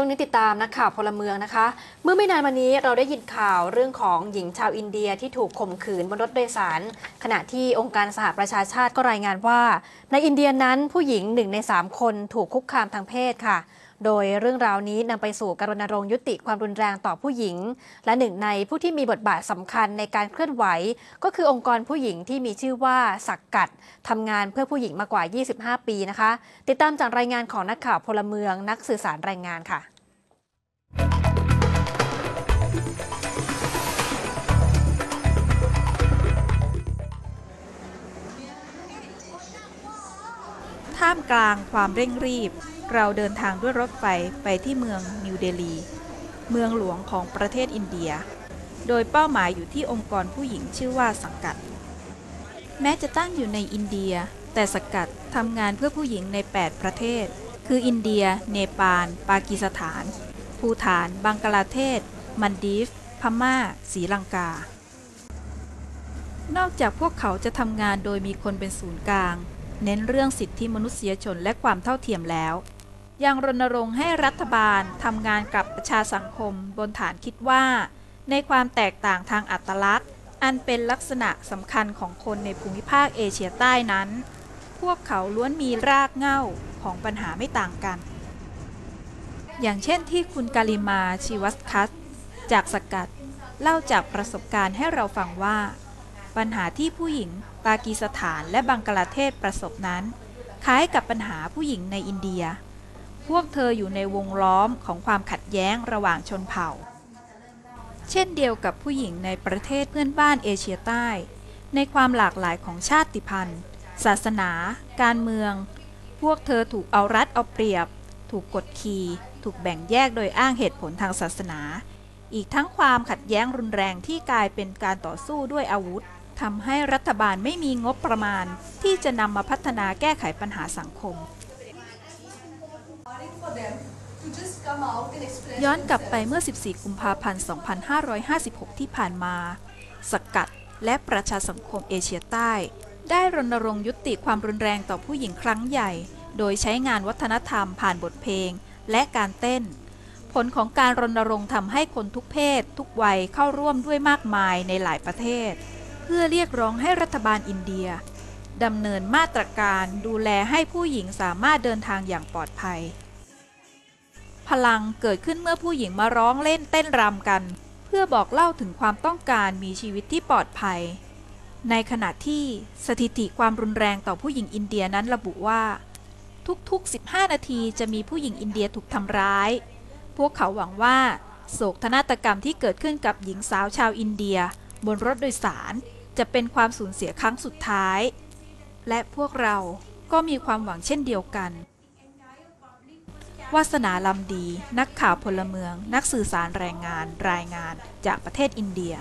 ช่วงนี้ติดตามนักข่าวพลเมืองนะคะ เมื่อไม่นานมานี้เราได้ยินข่าวเรื่องของหญิงชาวอินเดียที่ถูกข่มขืนบนรถโดยสาร ขณะที่องค์การสหประชาชาติก็รายงานว่า ในอินเดียนั้นผู้หญิงหนึ่งในสามคนถูกคุกคามทางเพศค่ะ โดยเรื่องราวนี้นำไปสู่การรณรงค์ยุติความรุนแรงต่อผู้หญิง และหนึ่งในผู้ที่มีบทบาทสำคัญในการเคลื่อนไหว ก็คือองค์กรผู้หญิงที่มีชื่อว่าสักกัดทำงานเพื่อผู้หญิงมากว่า 25 ปีนะคะ ติดตามจากรายงานของนักข่าวพลเมืองนักสื่อสารรายงานค่ะ ท่ามกลางความเร่งรีบ เราเดินทางด้วยรถไฟไปที่เมืองนิวเดลี เมืองหลวงของประเทศอินเดีย โดยเป้าหมายอยู่ที่องค์กรผู้หญิงชื่อว่าสังกัด แม้จะตั้งอยู่ในอินเดีย แต่สังกัดทำงานเพื่อผู้หญิงใน 8 ประเทศ คืออินเดีย เนปาล ปากีสถาน ภูฐาน บังกลาเทศ มันดีฟ พม่าศรีลังกา นอกจากพวกเขาจะทำงานโดยมีคนเป็นศูนย์กลาง เน้นเรื่องสิทธิมนุษยชนและความเท่าเทียมแล้วยังรณรงค์ให้รัฐบาลทำงานกับประชาสังคมบนฐานคิดว่า ในความแตกต่างทางอัตลักษณ์ อันเป็นลักษณะสำคัญของคนในภูมิภาคเอเชียใต้นั้น พวกเขาล้วนมีรากเหง้าของปัญหาไม่ต่างกัน อย่างเช่นที่คุณกาลิมาชีวัสคัส จากสกัด เล่าจากประสบการณ์ให้เราฟังว่า ปัญหาที่ผู้หญิงปากีสถานและบังกลาเทศประสบนั้น คล้ายกับปัญหาผู้หญิงในอินเดีย พวกเธออยู่ในวงล้อมของความขัดแย้งระหว่างชนเผ่า เช่นเดียวกับผู้หญิงในประเทศเพื่อนบ้านเอเชียใต้ ในความหลากหลายของชาติพันธุ์ ศาสนา การเมือง พวกเธอถูกเอารัดเอาเปรียบ ถูกกดขี่ ถูกแบ่งแยกโดยอ้างเหตุผลทางศาสนาอีกทั้งความขัดแย้งรุนแรงที่กลายเป็นการต่อสู้ด้วยอาวุธ ทำให้รัฐบาลไม่มีงบประมาณ ที่จะนำมาพัฒนาแก้ไขปัญหาสังคม ย้อนกลับไปเมื่อ 14 กุมภาพันธ์ 2556 ที่ผ่านมา สกัดและประชาสังคมเอเชียใต้ ได้รณรงค์ยุติความรุนแรงต่อผู้หญิงครั้งใหญ่ โดยใช้งานวัฒนธรรมผ่านบทเพลง และการเต้น ผลของการรณรงค์ทำให้คนทุกเพศ ทุกวัยเข้าร่วมด้วยมากมายในหลายประเทศ พื่อเรียกร้องให้รัฐบาลอินเดียดำเนินมาตรการดูแลให้ผู้หญิงสามารถเดินทางอย่างปลอดภัย พลังเกิดขึ้นเมื่อผู้หญิงมาร้องเล่นเต้นรำกัน เพื่อบอกเล่าถึงความต้องการมีชีวิตที่ปลอดภัย ในขณะที่สถิติความรุนแรงต่อผู้หญิงอินเดียนั้นระบุว่า ทุกๆ 15 นาทีจะมีผู้หญิงอินเดียถูกทำร้าย พวกเขาหวังว่าโศกนาฏกรรมที่เกิดขึ้นกับหญิงสาวชาวอินเดีย บนรถโดยสาร จะเป็นความสูญเสียครั้งสุดท้าย และพวกเราก็มีความหวังเช่นเดียวกันวาสนาลำดี นักข่าวพลเมือง นักสื่อสารแรงงาน รายงานจากประเทศอินเดีย